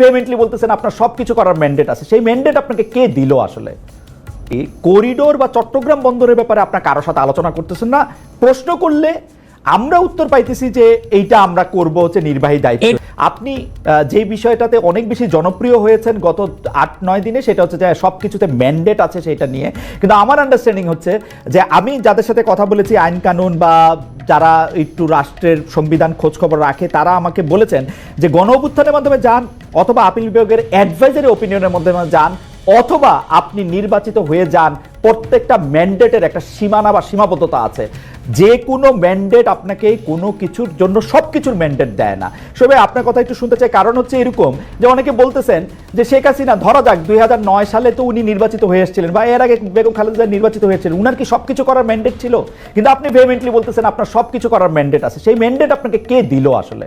ভেহেমেন্টলি বলতেছেন আপনার সবকিছু করার ম্যান্ডেট আছে। সেই ম্যান্ডেট আপনাকে কে দিল আসলে? এই করিডোর বা চট্টগ্রাম বন্দরের ব্যাপারে আপনার কারোর সাথে আলোচনা করতেছেন না। প্রশ্ন করলে আমরা উত্তর পাইতেছি যে এইটা আমরা করব হচ্ছে নির্বাহী দায়িত্ব। আপনি যে বিষয়টাতে অনেক বেশি জনপ্রিয় হয়েছেন গত আট নয় দিনে সেটা হচ্ছে যে সব কিছুতে ম্যান্ডেট আছে সেটা নিয়ে। কিন্তু আমার আন্ডারস্ট্যান্ডিং হচ্ছে যে আমি যাদের সাথে কথা বলেছি আইন কানুন বা যারা একটু রাষ্ট্রের সংবিধান খোঁজখবর রাখে, তারা আমাকে বলেছেন যে গণ অভ্যুত্থানের মাধ্যমে যান অথবা আপিল বিভাগের অ্যাডভাইজারি ওপিনিয়নের মাধ্যমে যান, অথবা আপনি নির্বাচিত হয়ে যান, প্রত্যেকটা ম্যান্ডেটের একটা সীমানা বা সীমাবদ্ধতা আছে। যে কোনো ম্যান্ডেট আপনাকে কোনো কিছুর জন্য সব কিছুর ম্যান্ডেট দেয় না। সবে আপনার কথা একটু শুনতে চাই। কারণ হচ্ছে এরকম যে অনেকে বলতেছেন যে শেখ হাসিনা, ধরা যাক দুই হাজার নয় সালে তো উনি নির্বাচিত হয়ে এসেছিলেন বা এর আগে বেগম খালেদা নির্বাচিত হয়েছিলেন উনার কি সব কিছু করার ম্যান্ডেট ছিল? কিন্তু আপনি ভেমেন্টলি বলতেছেন আপনার সব কিছু করার ম্যান্ডেট আছে। সেই ম্যান্ডেট আপনাকে কে দিল আসলে?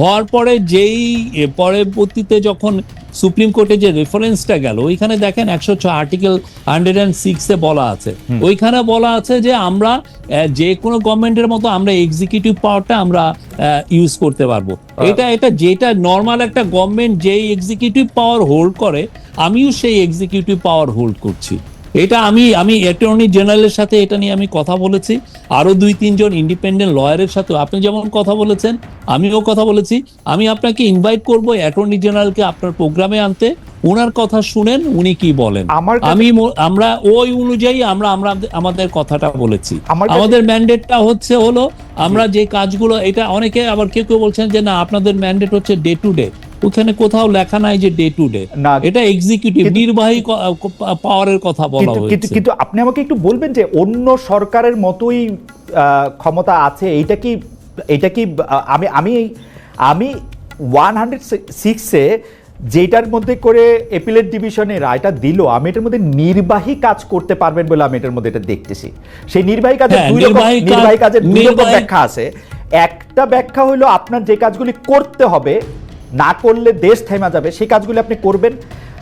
হওয়ার পরে যেই পরবর্তীতে যখন সুপ্রিম কোর্টে যে রেফারেন্সটা গেল ওইখানে দেখেন একশো ছয় আর্টিকেল হান্ড্রেড অ্যান্ড সিক্সে বলা আছে। ওইখানে বলা আছে যে আমরা যে কোনো গভর্নমেন্টের মতো আমরা এক্সিকিউটিভ পাওয়ারটা আমরা ইউজ করতে পারব। এটা এটা যেটা নর্মাল একটা গভর্নমেন্ট যেই এক্সিকিউটিভ পাওয়ার হোল্ড করে আমিও সেই এক্সিকিউটিভ পাওয়ার হোল্ড করছি। এটা আমি আমি অ্যাটর্নি জেনারেলের সাথে এটা নিয়ে আমি কথা বলেছি। আরও দুই তিনজন ইন্ডিপেন্ডেন্ট লয়ারের সাথে আপনি যেমন কথা বলেছেন আমিও কথা বলেছি। আমি আপনাকে ইনভাইট করব অ্যাটর্নি জেনারেলকে আপনার প্রোগ্রামে আনতে। ওনার কথা শুনেন উনি কি বলেন। আমি আমরা ওই অনুযায়ী আমরা আমরা আমাদের কথাটা বলেছি। আমাদের ম্যান্ডেটটা হচ্ছে হলো আমরা যে কাজগুলো এটা অনেকে আবার কেউ কেউ বলছেন যে না আপনাদের ম্যান্ডেট হচ্ছে ডে টু ডে ওখানে কোথাও লেখা নাই যে ডে টু ডে না। এটা এক্সিকিউটিভ নির্বাহী পাওয়ারের কথা বলা হয়েছে। কিন্তু আপনি আমাকে একটু বলবেন যে অন্য সরকারের মতোই ক্ষমতা আছে এইটা কি এটা কি আমি আমি আমি ওয়ান হান্ড্রেড সিক্সে যেটার মধ্যে করে এপিলেট ডিভিশনে রায়টা দিল আমি এটার মধ্যে নির্বাহী কাজ করতে পারবেন বলে আমি এটার মধ্যে এটা দেখতেছি। সেই নির্বাহী কাজের হ্যাঁ, দুই রকম নির্বাহী কাজ- কাজের দুই রকম ব্যাখ্যা আছে। একটা ব্যাখ্যা হলো আপনার যে কাজগুলি করতে হবে না করলে দেশ থেমা যাবে সেই কাজগুলি আপনি করবেন।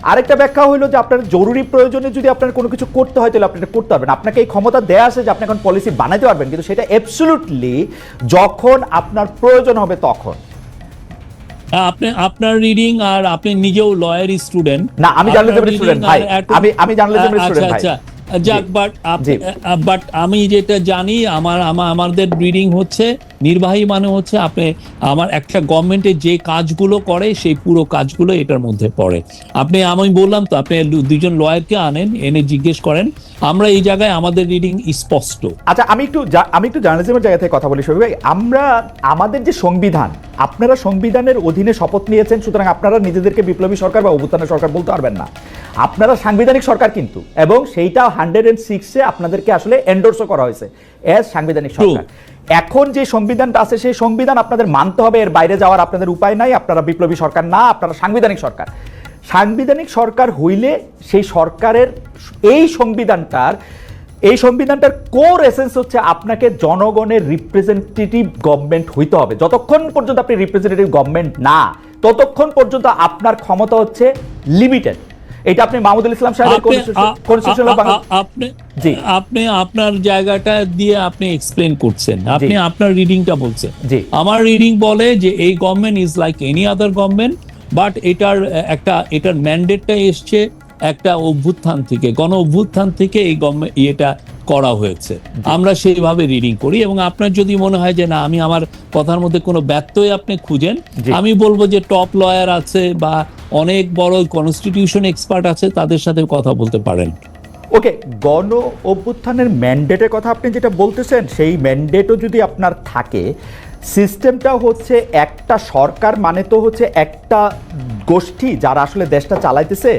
আরেকটা ব্যাখ্যা হলো যে আপনার জরুরি প্রয়োজনে যদি আপনার কোনো কিছু করতে হয় তাহলে আপনি এটা করতে পারবেন। আপনাকে এই ক্ষমতা দেয়া আছে যে আপনি এখন পলিসি বানাতে পারবেন কিন্তু সেটা অ্যাবসলুটলি যখন আপনার প্রয়োজন হবে তখন। আপনি আপনার রিডিং আর আপনি নিজেও লয়ার স্টুডেন্ট না, আমি journalism-এর student, ভাই। আমি- আমি journalism-এর আচ্ছা ভাই। আচ্ছা। যাক বাট বাট আমি যেটা জানি আমার আমাদের রিডিং হচ্ছে নির্বাহী মানে হচ্ছে আপনি আমার একটা গভর্নমেন্টের যে কাজগুলো করে সেই পুরো কাজগুলো এটার মধ্যে পড়ে। আপনি আমি বললাম তো আপনি দুজন লয়ারকে আনেন এনে জিজ্ঞেস করেন আমরা এই জায়গায় আমাদের রিডিং স্পষ্ট। আচ্ছা আমি একটু আমি একটু জার্নালিজমের জায়গা থেকে কথা বলি শফিক ভাই। আমরা আমাদের যে সংবিধান আপনারা সংবিধানের অধীনে শপথ নিয়েছেন সুতরাং আপনারা নিজেদেরকে বিপ্লবী সরকার বা অভ্যুত্থানের সরকার বলতে পারবেন না। আপনারা সাংবিধানিক সরকার কিন্তু এবং সেইটা হান্ড্রেড এন্ড সিক্সে আপনাদেরকে আসলে এন্ডোর্সও করা হয়েছে এজ সাংবিধানিক সরকার। এখন যে সংবিধানটা আছে, সেই সংবিধান আপনাদের মানতে হবে, এর বাইরে যাওয়ার আপনাদের উপায় নাই, আপনারা বিপ্লবী সরকার না, আপনারা সাংবিধানিক সরকার। সাংবিধানিক সরকার হইলে সেই সরকারের এই সংবিধানটার এই সংবিধানটার কোর এসেন্স হচ্ছে আপনাকে জনগণের রিপ্রেজেন্টেটিভ গভর্নমেন্ট হইতে হবে। যতক্ষণ পর্যন্ত আপনি রিপ্রেজেন্টেটিভ গভর্নমেন্ট না, ততক্ষণ পর্যন্ত আপনার ক্ষমতা হচ্ছে লিমিটেড এটা আপনি মাহমুদুল ইসলাম সাহেবের কনস্টিটিউশনাল আপনি জি। আপনি আপনার জায়গাটা দিয়ে আপনি এক্সপ্লেন করছেন। আপনি আপনার রিডিংটা বলছেন। জি। আমার রিডিং বলে যে এই government is like any other government but এটার একটা এটার ম্যান্ডেটটা এসছে একটা অভ্যুত্থান থেকে। গণ অভ্যুত্থান থেকে এই গভর্নমেন্ট এটা করা হয়েছে। আমরা সেইভাবে রিডিং করি এবং আপনার যদি মনে হয় যে না আমি আমার কথার মধ্যে কোনো ব্যত্যয় আপনি খুঁজেন আমি বলব যে টপ লয়ার আছে বা অনেক বড় কনস্টিটিউশন এক্সপার্ট আছে তাদের সাথে কথা বলতে পারেন। ওকে গণ অভ্যুত্থানের ম্যান্ডেটের কথা আপনি যেটা বলতেছেন সেই ম্যান্ডেটও যদি আপনার থাকে সিস্টেমটা হচ্ছে একটা সরকার মানে তো হচ্ছে একটা গোষ্ঠী যারা আসলে দেশটা চালাইতেছে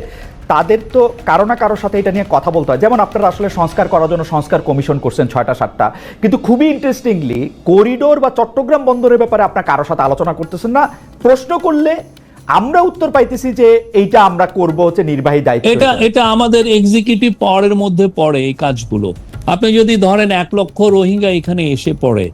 তাদের তো কারও না কারোর সাথে এটা নিয়ে কথা বলতে হয়। যেমন আপনারা আসলে সংস্কার করার জন্য সংস্কার কমিশন করছেন ছয়টা, সাতটা। কিন্তু খুবই ইন্টারেস্টিংলি করিডোর বা চট্টগ্রাম বন্দরের ব্যাপারে আপনার কারোর সাথে আলোচনা করতেছেন না। প্রশ্ন করলে আমরা উত্তর পাইতেছি যে এইটা আমরা করব হচ্ছে নির্বাহী দায়িত্ব। এটা এটা আমাদের এক্সিকিউটিভ পাওয়ারের মধ্যে পড়ে এই কাজগুলো। আপনি যদি ধরেন এক লক্ষ রোহিঙ্গা এখানে এসে পড়ে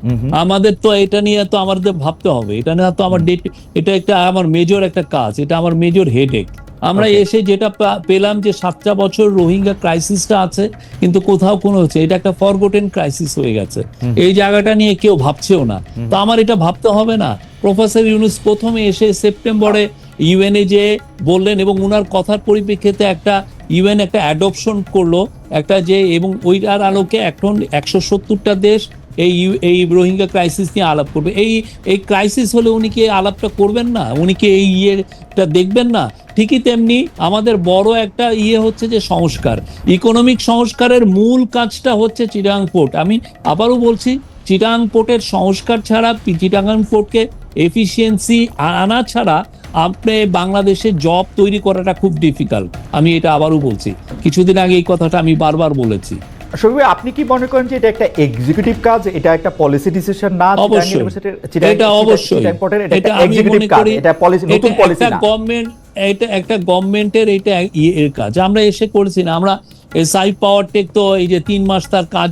আমাদের তো এটা নিয়ে তো আমাদের ভাবতে হবে। এটা নিয়ে তো আমার ডেট এটা একটা আমার মেজর একটা কাজ এটা আমার মেজর হেডেক আমরা এসে যেটা পেলাম যে সাতটা বছর রোহিঙ্গা ক্রাইসিসটা আছে কিন্তু কোথাও কোনো হচ্ছে এটা একটা ফরগোটেন ক্রাইসিস হয়ে গেছে। এই জায়গাটা নিয়ে কেউ ভাবছেও না। তো আমার এটা ভাবতে হবে না। প্রফেসর ইউনুস প্রথমে এসে সেপ্টেম্বরে ইউএনএ যে বললেন এবং ওনার কথার পরিপ্রেক্ষিতে একটা ইউএন একটা অ্যাডপশন করল, একটা যে এবং ওইটার আলোকে এখন একশো সত্তরটা দেশ এই এই রোহিঙ্গা ক্রাইসিস নিয়ে আলাপ করবে। এই এই ক্রাইসিস হলে উনি কি আলাপটা করবেন না? উনি কি এই ইয়েটা দেখবেন না? ঠিকই তেমনি আমাদের বড় একটা ইয়ে হচ্ছে যে সংস্কার। ইকোনমিক সংস্কারের মূল কাজটা হচ্ছে চিরাং পোর্ট আমি আবারও বলছি চিটাং পোর্টের সংস্কার ছাড়া, চিটাগাং পোর্টকে এফিসিয়েন্সি আনা ছাড়া আপনি বাংলাদেশে জব তৈরি করাটা খুব ডিফিকাল্ট আমি এটা আবারও বলছি। কিছুদিন আগে এই কথাটা আমি বারবার বলেছি। আপনি কি মনে করেন যে এটা একটা এক্সিকিউটিভ কাজ? এটা একটা পলিসি ডিসিশন না? অবশ্যই। এটা অবশ্যই। এটা আমি মনে করি এটা পলিসি নতুন পলিসি না। গভর্নমেন্ট এটা একটা গভর্নমেন্টের এটা ইয়ের কাজ। আমরা এসে করেছি না। আমরা সাই পাওয়ার টেক তো এই যে তিন মাস তার কাজ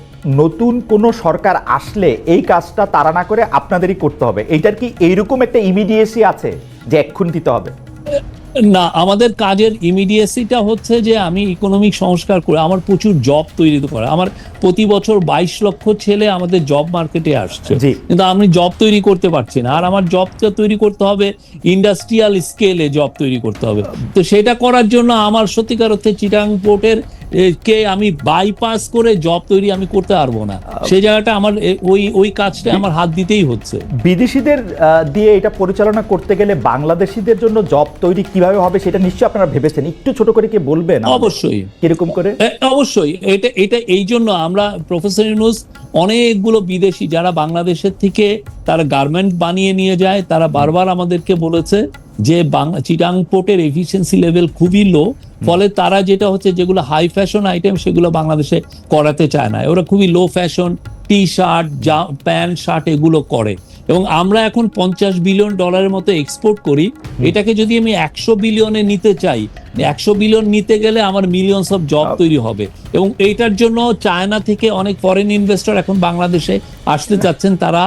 নতুন কোনো সরকার আসলে এই কাজটা তারা না করে আপনাদেরই করতে হবে। এইটার কি এইরকম একটা ইমিডিয়েসি আছে যে এক্ষুন দিতে হবে? না আমাদের কাজের ইমিডিয়েসিটা হচ্ছে যে আমি ইকোনমিক সংস্কার করে আমার প্রচুর জব তৈরি করা। আমার প্রতি বছর বাইশ লক্ষ ছেলে আমাদের জব মার্কেটে আসছে। কিন্তু আমি জব তৈরি করতে পারছি না। আর আমার জবটা তৈরি করতে হবে ইন্ডাস্ট্রিয়াল স্কেলে জব তৈরি করতে হবে। তো সেটা করার জন্য আমার সত্যিকার অর্থে চিটাং পোর্টের কে আমি বাইপাস করে জব তৈরি আমি করতে পারব না। সেই জায়গাটা আমার ওই ওই কাজটা আমার হাত দিতেই হচ্ছে। বিদেশিদের দিয়ে এটা পরিচালনা করতে গেলে বাংলাদেশিদের জন্য জব তৈরি কীভাবে হবে সেটা নিশ্চয়ই আপনারা ভেবেছেন। একটু ছোট করে কি বলবেন অবশ্যই। কীরকম করে? অবশ্যই। এটা এটা এই জন্য আমরা প্রফেসর ইউনুস অনেকগুলো বিদেশি যারা বাংলাদেশের থেকে তারা গার্মেন্ট বানিয়ে নিয়ে যায় তারা বারবার আমাদেরকে বলেছে যে বাংলা চিটাং পোর্টের এফিসিয়েন্সি লেভেল খুবই লো ফলে তারা যেটা হচ্ছে যেগুলো হাই ফ্যাশন আইটেম সেগুলো বাংলাদেশে করাতে চায় না। ওরা খুবই লো ফ্যাশন টি শার্ট যা প্যান্ট শার্ট এগুলো করে। এবং আমরা এখন পঞ্চাশ বিলিয়ন ডলারের মতো এক্সপোর্ট করি। এটাকে যদি আমি একশো বিলিয়নে নিতে চাই একশো বিলিয়ন নিতে গেলে আমার মিলিয়নস অফ জব তৈরি হবে। এবং এইটার জন্য চায়না থেকে অনেক ফরেন ইনভেস্টর এখন বাংলাদেশে আসতে চাচ্ছেন। তারা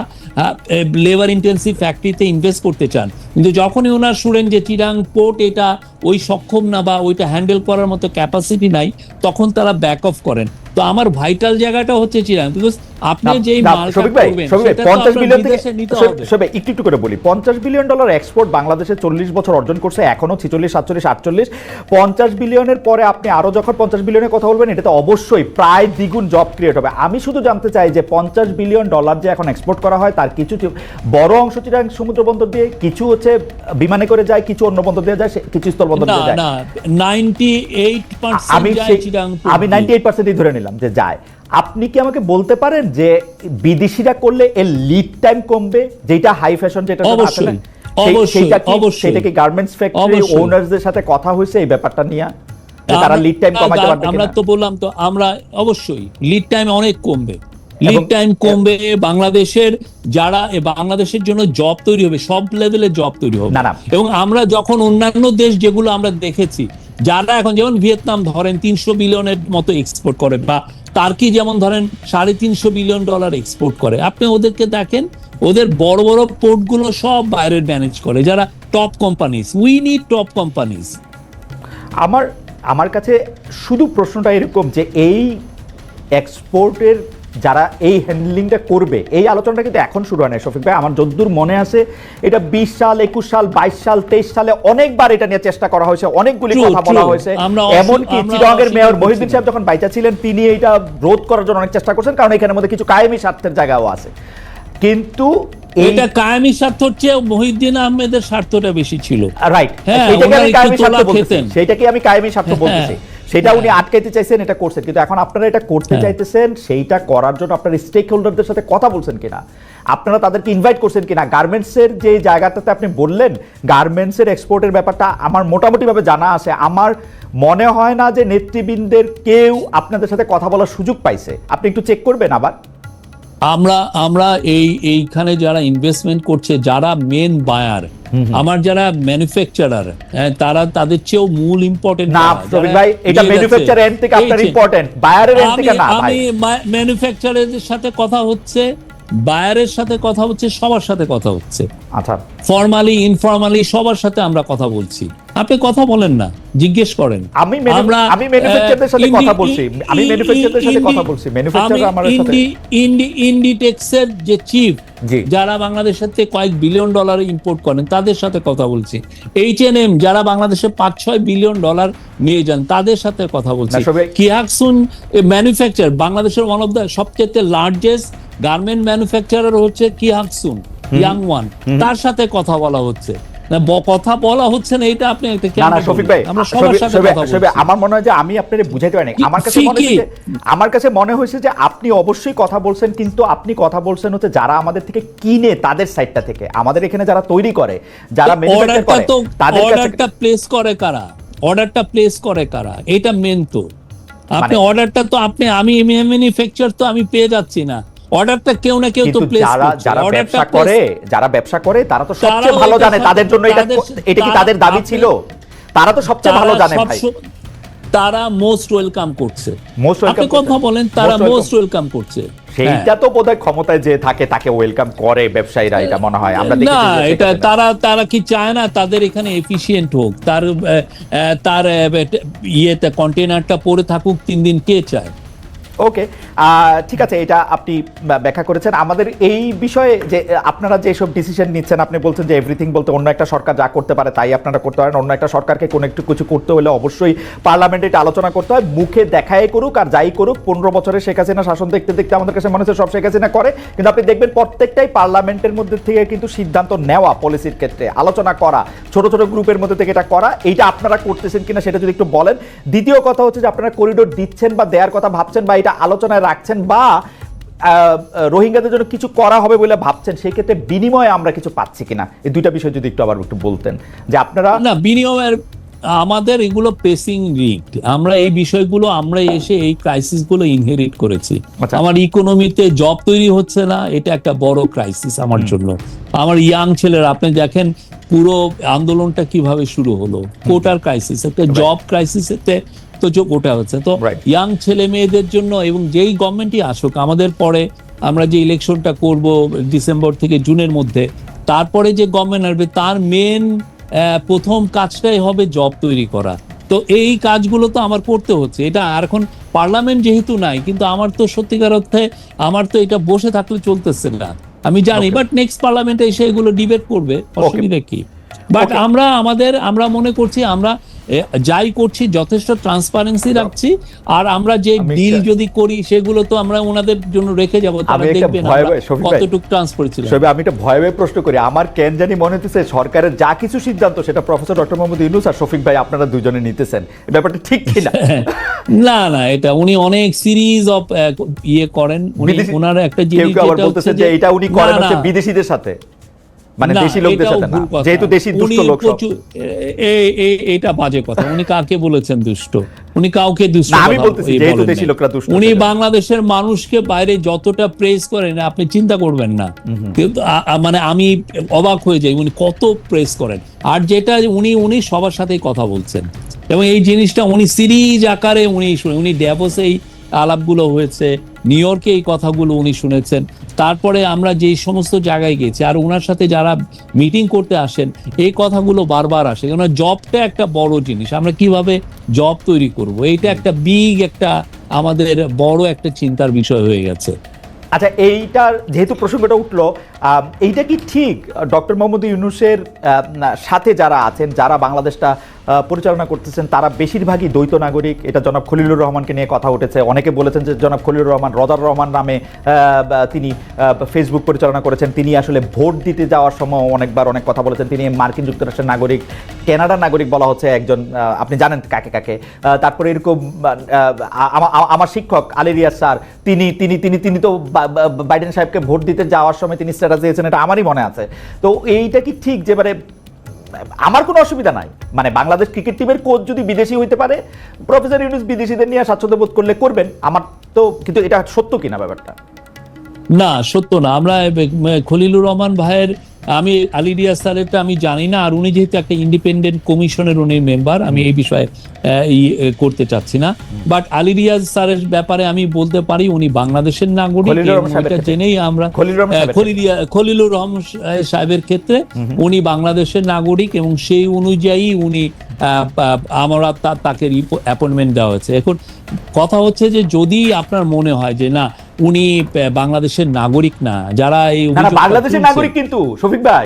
লেবার ইন্টেন্সিভ ফ্যাক্টরিতে ইনভেস্ট করতে চান। কিন্তু যখনই ওনার শুনেন যে চিরাং পোর্ট এটা ওই সক্ষম না বা ওইটা হ্যান্ডেল করার মতো ক্যাপাসিটি নাই তখন তারা ব্যাক অফ করেন। তো আমার ভাইটাল জায়গাটা হচ্ছে চিরাং বিকজ আপনি যেই মালটা করবেন সেটা 50 বিলিয়ন থেকে- একটু একটু করে বলি পঞ্চাশ বিলিয়ন ডলার এক্সপোর্ট বাংলাদেশে চল্লিশ বছর অর্জন করছে এখনও বিলিয়নের পরে আপনি আরও যখন পঞ্চাশ বিলিয়নের কথা বলবেন এটাতে অবশ্যই প্রায় দ্বিগুণ জব ক্রিয়েট হবে। আমি শুধু জানতে চাই যে পঞ্চাশ বিলিয়ন ডলার যে এখন এক্সপোর্ট করা হয় তার কিছু বড় অংশ চিরাং সমুদ্র বন্দর দিয়ে কিছু হচ্ছে বিমানে করে যায় কিছু অন্য বন্দর দিয়ে যায় কিছু স্থল বন্দর দিয়ে যায়। আমি আমি নাইনটি এইট পার্সেন্টই ধরে নিলাম যে যায়। আপনি কি আমাকে বলতে পারেন যে বিদেশিরা করলে এর লিড টাইম কমবে? যেটা হাই ফ্যাশন যেটা অবশ্যই, সেইটা কি সেটা কি গার্মেন্টস ফ্যাক্টরি। ওনার্সদের সাথে কথা হয়েছে এই ব্যাপারটা নিয়ে? তারা লিড টাইম কমাতে পারবে আমরা তো বললাম তো আমরা অবশ্যই লিড টাইম অনেক কমবে। লিড টাইম কমবে বাংলাদেশের যারা বাংলাদেশের জন্য জব তৈরি হবে সব লেভেলে জব তৈরি হবে। এবং আমরা যখন অন্যান্য দেশ যেগুলো আমরা দেখেছি যারা এখন যেমন ভিয়েতনাম ধরেন তিনশো বিলিয়নের মতো এক্সপোর্ট করে বা টার্কি যেমন ধরেন সাড়ে তিনশো বিলিয়ন ডলার এক্সপোর্ট করে আপনি ওদেরকে দেখেন ওদের বড় বড় পোর্টগুলো সব বাইরের ম্যানেজ করে যারা top companies we need top companies আমার আমার কাছে শুধু প্রশ্নটা এরকম যে এই এক্সপোর্টের যারা এই হ্যান্ডলিংটা করবে এই আলোচনাটা কিন্তু এখন শুরু হয় না শফিক ভাই। আমার যদ্দূর মনে আছে এটা বিশ সাল একুশ সাল বাইশ সাল তেইশ সালে অনেকবার এটা নিয়ে চেষ্টা করা হয়েছে অনেকগুলি কথা বলা হয়েছে। এমনকি চিরঙ্গের মেয়র মহিউদ্দিন সাহেব যখন বাইচা ছিলেন তিনি এটা রোধ করার জন্য অনেক চেষ্টা করছেন কারণ এখানের মধ্যে কিছু কায়েমি স্বার্থের জায়গাও আছে। কিন্তু এটা কায়েমি স্বার্থর চেয়ে মহিউদ্দিন আহমেদের স্বার্থটা বেশি ছিল। রাইট হ্যাঁ, ওনারা আমি কায়েমি স্বার্থ বলতেছি। স্বার্থ হ্যাঁ। সেটা উনি আটকাইতে চাইছেন এটা করছেন। কিন্তু এখন আপনারা এটা করতে হ্যাঁ। চাইতেছেন সেইটা করার জন্য আপনার স্টেক হোল্ডারদের সাথে কথা বলছেন কিনা? আপনারা তাদেরকে ইনভাইট করছেন কিনা? গার্মেন্টসের যে জায়গাটাতে আপনি বললেন গার্মেন্টসের এক্সপোর্টের ব্যাপারটা আমার মোটামুটিভাবে জানা আছে। আমার মনে হয় না যে নেতৃবৃন্দের কেউ আপনাদের সাথে কথা বলার সুযোগ পাইছে। আপনি একটু চেক করবেন আবার। আমরা আমরা এই এইখানে যারা ইনভেস্টমেন্ট করছে যারা মেন বায়ার আমার যারা ম্যানুফ্যাকচারার তারা তাদের চেয়েও মূল ইম্পর্টেন্ট না ভাই এটা ম্যানুফ্যাকচার এন্ড থেকে আপনার ইম্পর্টেন্ট বায়ারের এন্ড থেকে না ভাই। আমি ম্যানুফ্যাকচারারদের সাথে কথা হচ্ছে বায়ারের সাথে কথা হচ্ছে সবার সাথে কথা হচ্ছে আচ্ছা ফর্মালি ইনফর্মালি সবার সাথে আমরা কথা বলছি আপনি কথা বলেন না জিজ্ঞেস করেন আমি আমরা, আমি ম্যানুফ্যাকচারদের সাথে কথা বলছি। আমি ম্যানুফ্যাকচারদের সাথে কথা বলছি। ম্যানুফ্যাকচার আমি আমার সাথে- ইন্ডি- ইন্ডি ইন্ডিটেক্সের যে চিফ। যারা বাংলাদেশের থেকে কয়েক বিলিয়ন ডলার ইম্পোর্ট করেন তাদের সাথে কথা বলছি। এইচ এন এম যারা বাংলাদেশে পাঁচ ছয় বিলিয়ন ডলার নিয়ে যান তাদের সাথে কথা বলছি। কিহাকসুন ম্যানুফ্যাকচার বাংলাদেশের ওয়ান অফ দ্য সবচেয়ে লার্জেস্ট গার্মেন্ট ম্যানুফ্যাকচারার হচ্ছে কিয়াকসুন ইয়াং ওয়ান তার সাথে কথা বলা হচ্ছে। কথা বলা হচ্ছে না এটা আপনি একটা না না শফিক ভাই আমরা সবার সাথে কথা বলছি। আমার মনে হয় যে আমি আপনার বুঝাইতে পারিনি আমার কাছে মনে হয়েছে যে আমার কাছে মনে হয়েছে যে আপনি অবশ্যই কথা বলছেন কিন্তু আপনি কথা বলছেন হচ্ছে যারা আমাদের থেকে কিনে তাদের সাইডটা থেকে। আমাদের এখানে যারা তৈরি করে যারা ম্যানুফ্যাকচার করে তাদের কাছে অর্ডারটা প্লেস করে কারা? অর্ডারটা প্লেস করে কারা? এটা মেন তো। আপনি মানে- অর্ডারটা তো আপনি আমি ম্যানুফ্যাকচার তো আমি পেয়ে যাচ্ছি না। অর্ডারটা কেউ না কেউ তো প্লেস যারা ব্যবসা করে যারা ব্যবসা করে তারা তো সবচেয়ে ভালো জানে তাদের জন্য এটা এটা কি তাদের দাবি ছিল? তারা তো সবচেয়ে ভালো জানে ভাই। তারা মোস্ট ওয়েলকাম করছে। Welcome আপনি কথা বলেন তারা মোস্ট ওয়েলকাম করছে। হ্যাঁ। সেইটা তো বোধহয় ক্ষমতায় যে থাকে তাকে ওয়েলকাম করে ব্যবসায়ীরা এটা মনে হয়। আমরা না এটা তারা তারা কি চায় না তাদের এখানে এফিসিয়েন্ট হোক। তার তার ইয়েতে কন্টেনারটা পরে থাকুক তিন দিন কে চায়? ওকে ঠিক আছে, এটা আপনি ব্যাখ্যা করেছেন। আমাদের এই বিষয়ে যে, আপনারা যে সব ডিসিশন নিচ্ছেন, আপনি বলছেন যে এভরিথিং বলতে অন্য একটা সরকার যা করতে পারে তাই আপনারা করতে পারেন। অন্য একটা সরকারকে কোনো একটু কিছু করতে হলে অবশ্যই পার্লামেন্টে এটা আলোচনা করতে হয়। মুখে দেখাই করুক আর যাই করুক, পনেরো বছরের শেখ হাসিনা শাসন দেখতে দেখতে আমাদের কাছে মনে হচ্ছে সব শেখ হাসিনা করে। কিন্তু আপনি দেখবেন প্রত্যেকটাই পার্লামেন্টের মধ্যে থেকে কিন্তু সিদ্ধান্ত নেওয়া পলিসির ক্ষেত্রে। আলোচনা করা, ছোট ছোট গ্রুপের মধ্যে থেকে এটা করা, এইটা আপনারা করতেছেন কিনা সেটা যদি একটু বলেন। দ্বিতীয় কথা হচ্ছে যে আপনারা করিডোর দিচ্ছেন বা দেওয়ার কথা ভাবছেন বা এটা আলোচনায় রাখছেন বা রোহিঙ্গাদের জন্য কিছু করা হবে বলে ভাবছেন সেই ক্ষেত্রে বিনিময়ে আমরা কিছু পাচ্ছি কিনা? এই দুইটা বিষয় যদি একটু আবার একটু বলতেন। যে আপনারা না বিনিয়োগের আমাদের এগুলো পেসিং রিক্ট আমরা এই বিষয়গুলো আমরা এসে এই ক্রাইসিসগুলো ইনহেরিট করেছি। আচ্ছা। আমার ইকোনমিতে জব তৈরি হচ্ছে না এটা একটা বড় ক্রাইসিস আমার জন্য। আমার ইয়াং ছেলেরা আপনি দেখেন পুরো আন্দোলনটা কীভাবে শুরু হলো। কোটার ক্রাইসিস একটা জব ক্রাইসিসেতে যে কোটা হচ্ছে তো ইয়াং ছেলে মেয়েদের জন্য এবং যেই গভর্নমেন্টই আসুক আমাদের পরে আমরা যে ইলেকশনটা করব ডিসেম্বর থেকে জুনের মধ্যে তারপরে যে গভর্নমেন্ট আসবে তার মেন প্রথম কাজটাই হবে জব তৈরি করা। তো এই কাজগুলো তো আমার করতে হচ্ছে। এটা আর এখন পার্লামেন্ট যেহেতু নাই কিন্তু আমার তো সত্যিকার অর্থে আমার তো এটা বসে থাকলে চলতেছে না। আমি জানি বাট নেক্সট পার্লামেন্টে এসে এগুলো ডিবেট করবে অসুবিধা কি? বাট আমরা আমাদের আমরা মনে করছি আমরা যাই করছি যথেষ্ট ট্রান্সপারেন্সি রাখছি। আর আমরা যে ডিল যদি করি সেগুলো তো আমরা ওনাদের জন্য রেখে যাব তারা দেখবেন ভয় ভয়, কতটুকু ট্রান্সপারেন্সি ছিল সবে আমি একটা ভয় ভয়ে প্রশ্ন করি। আমার কেন জানি মনে হতেছে সরকারের যা কিছু সিদ্ধান্ত সেটা প্রফেসর ডক্টর মোহাম্মদ ইউনুস আর শফিক ভাই আপনারা দুজনে নিতেছেন। ব্যাপারটা ঠিক কিনা না? না এটা উনি অনেক সিরিজ অফ ইয়ে করেন। উনি ওনার একটা জিনিস যেটা বলতেছে যে এটা উনি করেন হচ্ছে বিদেশিদের সাথে। মানে দেশি লোকদের সাথে না যেহেতু দেশি দুষ্ট লোক এটা বাজে কথা। উনি কাকে বলেছেন দুষ্ট? উনি কাউকে দুষ্ট আমি বলতেছি, যেহেতু দেশি লোকরা দুষ্ট উনি বাংলাদেশের মানুষকে বাইরে যতটা প্রেস করেন আপনি চিন্তা করবেন না। কিন্তু মানে আমি অবাক হয়ে যাই উনি কত প্রেস করেন। আর যেটা উনি উনি সবার সাথেই কথা বলছেন। এবং এই জিনিসটা উনি সিরিজ আকারে উনি শুনে উনি ড্যাভোসে এই আলাপগুলো হয়েছে। নিউ ইয়র্কে এই কথাগুলো উনি শুনেছেন। তারপরে আমরা যে সমস্ত জায়গায় গেছি, আর ওনার সাথে যারা মিটিং করতে আসেন, এই কথাগুলো বারবার আসে। কেননা জবটা একটা বড় জিনিস। আমরা কীভাবে জব তৈরি করব? এইটা একটা বিগ একটা আমাদের বড় একটা চিন্তার বিষয় হয়ে গেছে। আচ্ছা এইটার যেহেতু প্রসঙ্গটা উঠল এইটা কি ঠিক? ডক্টর মোহাম্মদ ইউনুসের সাথে যারা আছেন, যারা বাংলাদেশটা পরিচালনা করতেছেন, তারা বেশিরভাগই দ্বৈত নাগরিক। এটা জনাব খলিলুর রহমানকে নিয়ে কথা উঠেছে। অনেকে বলেছেন যে জনাব খলিলুর রহমান, রজার রহমান নামে তিনি ফেসবুক পরিচালনা করেছেন। তিনি আসলে ভোট দিতে যাওয়ার সময় অনেকবার অনেক কথা বলেছেন। তিনি মার্কিন যুক্তরাষ্ট্রের নাগরিক, কানাডার নাগরিক বলা হচ্ছে একজন আপনি জানেন কাকে কাকে। তারপরে এরকম আমার শিক্ষক আলিরিয়াস স্যার, তিনি তিনি তিনি তিনি তো বাইডেন সাহেবকে ভোট দিতে যাওয়ার সময় তিনি দিয়েছেন এটা আমারই মনে আছে। তো এইটা কি ঠিক যে মানে আমার কোনো অসুবিধা নাই? মানে বাংলাদেশ ক্রিকেট টিমের কোচ যদি বিদেশি হইতে পারে প্রফেসর ইউনুস বিদেশিদের নিয়ে স্বাচ্ছন্দ্য বোধ করলে করবেন। আমার তো কিন্তু এটা সত্য কিনা ব্যাপারটা? না, সত্য না। আমরা খলিলুর রহমান ভাইয়ের আমি আলিডিয়া স্যারেরটা আমি জানি না আর উনি যেহেতু একটা ইন্ডিপেন্ডেন্ট কমিশনের উনি মেম্বার আমি এই বিষয়ে ই করতে চাচ্ছি না। বাট আলিডিয়া স্যারের ব্যাপারে আমি বলতে পারি উনি বাংলাদেশের নাগরিক। জেনেই আমরা খলিলুর রহমান সাহেবের ক্ষেত্রে। উনি বাংলাদেশের নাগরিক এবং সেই অনুযায়ী উনি আমরা তাকে অ্যাপয়েন্টমেন্ট দেওয়া হয়েছে। এখন কথা হচ্ছে যে যদি আপনার মনে হয় যে না উনি বাংলাদেশের নাগরিক না যারা এই বাংলাদেশের নাগরিক কিন্তু শফিক ভাই।